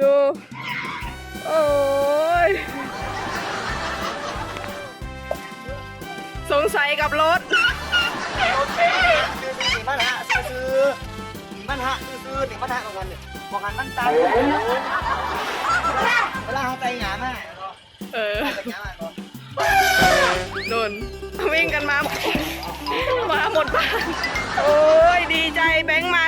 ดู โอ้ย สงสัยกับรถซื้อๆมันฮะซื้อๆมันฮะซื้อๆนี่มันฮะของกันเนี่ยของกันมันตายเวลาเขาใจหยามาเออใจหยามาก่อนนุ่นวิ่งกันมา มาหมดบ้าน โอ้ย ดีใจแบงค์มา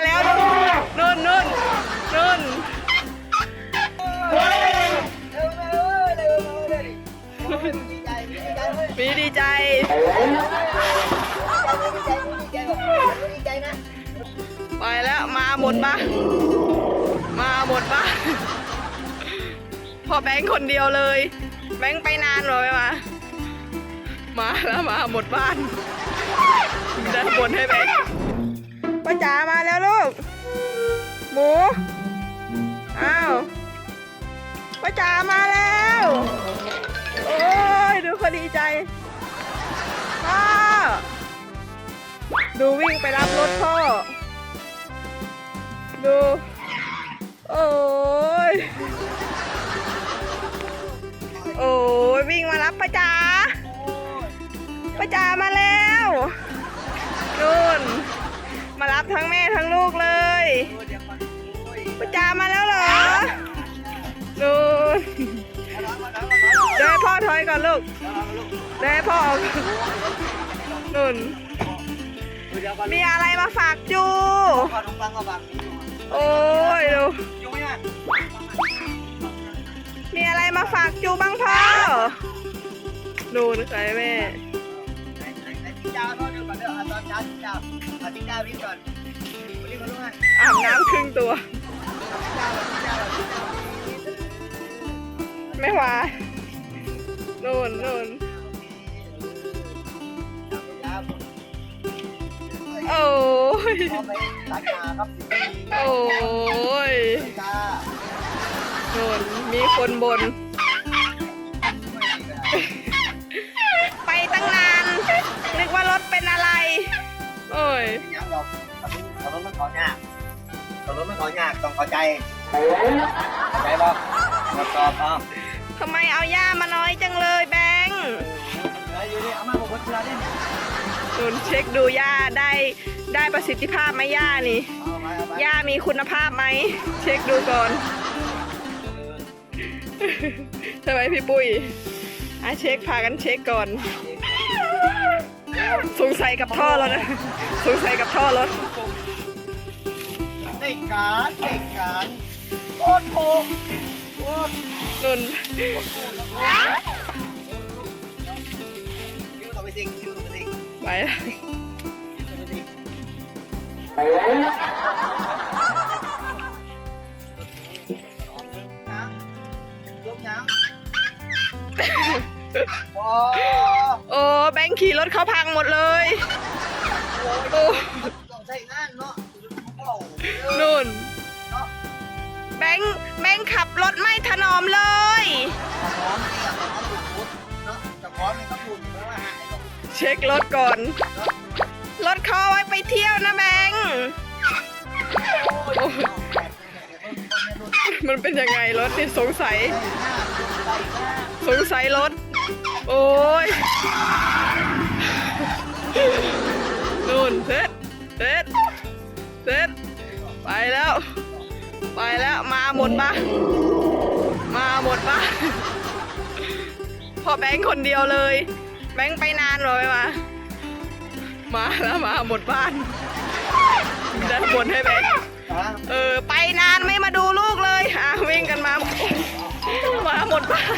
มีดีใจดีใจนะไปแล้วมาหมดบ้านมาหมดบ้านพอแบงค์คนเดียวเลย แบงค์ไปนานเลยมา มาแล้วมาหมดบ้านด้านบนให้แบงค์ป้าจ๋ามาแล้วลูก หมู อ้าวป้าจ๋ามาแล้ว ดีใจพ่อดูวิ่งไปรับรถพ่อ ดู โอ้ย โอ้ยวิ่งมารับป้าจ๋าป้าจ๋ามาแล้วนู่นมารับทั้งแม่ทั้งลูกเลยป้าจ๋ามาแล้ว ก่อนลูกเดี๋ยวให้พ่อออกนู่น เดี๋ยวก่อนมีอะไรมาฝากจู ก่อนฟังก่อนโอ้ยดูยุ่งเนี่ยมีอะไรมาฝากจูบ้างพ่อดูนะใครแม่ ไหนไหนไหนที่จ้าก็เดี๋ยวก่อนเดี๋ยวตอนเช้าที่จ้าอาทิตย์จ้าวิ่งก่อนวิ่งก่อนลูกฮะอาบน้ำครึ่งตัว ไม่ว่าน นนู่นโอ้ยพอไปสายงาครับโอ้ยจ้านู่นมีคนบน ไปตั้งนาน นึกว่ารถเป็นอะไร โอ้ยยังหรอกขับรถมันขอยากขับรถมันขอยากต้องเข้าใจเข้าใจป่ะมาตอบเอา ทำไมเอาย่ามาน้อยจังเลยแบงค์อยู่นี่เอามาบอกว่าเชื่อได้นู่นเช็คดูย่าได้ได้ประสิทธิภาพไหมย่านี่เอามาเอามาย่ามีคุณภาพไหม เช็คดูก่อน ใช่ไหมพี่ปุ้ยอะเช็คพากันเช็คก่อน สงสัยกับท่อรถนะสงสัยกับท่อรถ เด็กการเด็กการโคตรโหดโคตร นุ่นคิวต่อไปสิคิวต่อไปสิไปแล้วต่อไปสิน้ำยกน้ำว้าโอ้แบงค์ขี่รถเขาพังหมดเลยโอ้ต้องใช้งานเน แบงค์แบงค์ขับรถไม่ถนอมเลย เช็ครถก่อน รถเขาเอาไว้ไปเที่ยวนะแบงค์มันเป็นยังไงรถนี่สงสัยใส่หน้าใส่หน้าสงสัยรถ โอ้ยนู่นเซ็ตเซ็ตเซ็ตไปแล้ว ไปแล้วมาหมดบ้านมาหมดบ้านพอแบงค์คนเดียวเลย แบงค์ไปนานเลยมา มาแล้วมาหมดบ้านด้านบนให้แบงค์อะเออไปนานไม่มาดูลูกเลยอะวิ่งกันมา มาหมดบ้าน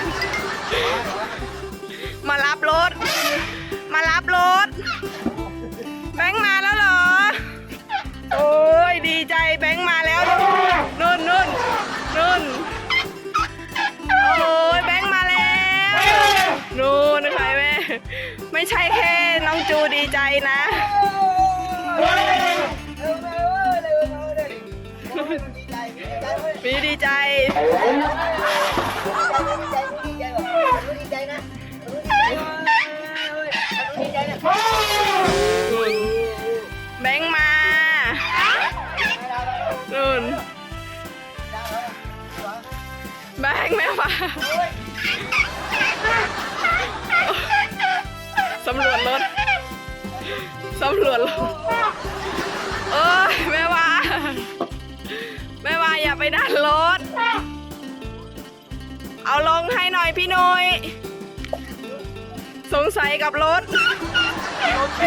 มารับรถ มารับรถ แบงค์มาแล้วเหรอ โอ้ยดีใจแบงค์มาแล้วนุ่น ไม่ใช่แค่น้องจูดีใจนะเร็วเร็วเร็วเร็วเร็วเร็วดีใจดีใจเว้ยมีดีใจ แบงค์มานู่นแบงค์แม่ว่า สำรวจรถสำรวจรถเอ้ยแม่ว่าแม่ว่าอย่าไปดันรถ เอาลงให้หน่อยพี่นุยสงสัยกับรถ โอเค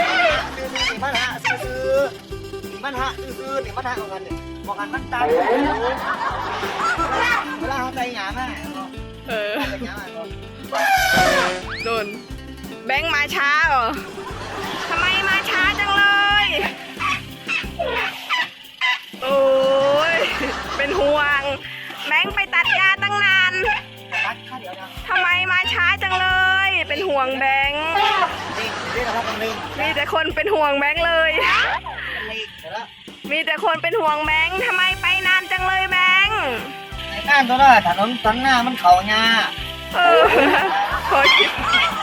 มันหาซื้อๆมันหาซื้อๆนี่มันหาเอากันนี่บอกกันมันตันเวลาเขาใจหยามาเออใจหยามาโดน แบงค์มาช้าเหรอทำไมมาช้าจังเลย โอ้ย เป็นห่วง แบงค์ไปตัดยาตั้งนาน ตัดค่าเดียวนะทำไมมาช้าจังเลย เป็นห่วงแบงค์ นี่นี่นะครับมันนี่มีแต่คนเป็นห่วงแบงค์เลย มันนี่เดี๋ยวละมีแต่คนเป็นห่วงแบงค์ทำไมไปนานจังเลยแบงค์ ไอ้ก้านตัวนั้นถนนตันหน้ามันเขาหญ้า เออพอคิดเ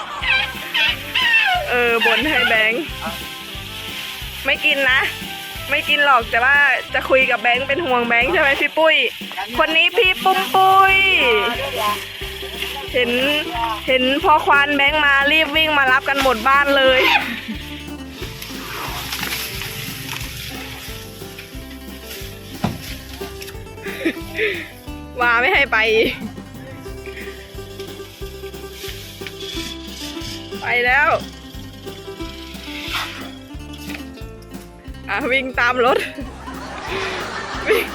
ออบนให้แบงค์ไม่กินนะ ไม่กินหรอกแต่ว่าจะคุยกับแบงค์เป็นห่วงแบงค์ใช่ไหมพี่ปุ้ย คนนี้พี่ปุ้มปุ้ย เห็นเห็นพอควานแบงค์มารีบวิ่งมารับกันหมดบ้านเลย ว่าไม่ให้ไป ไปแล้ว วิ่งตามรถวิ่ง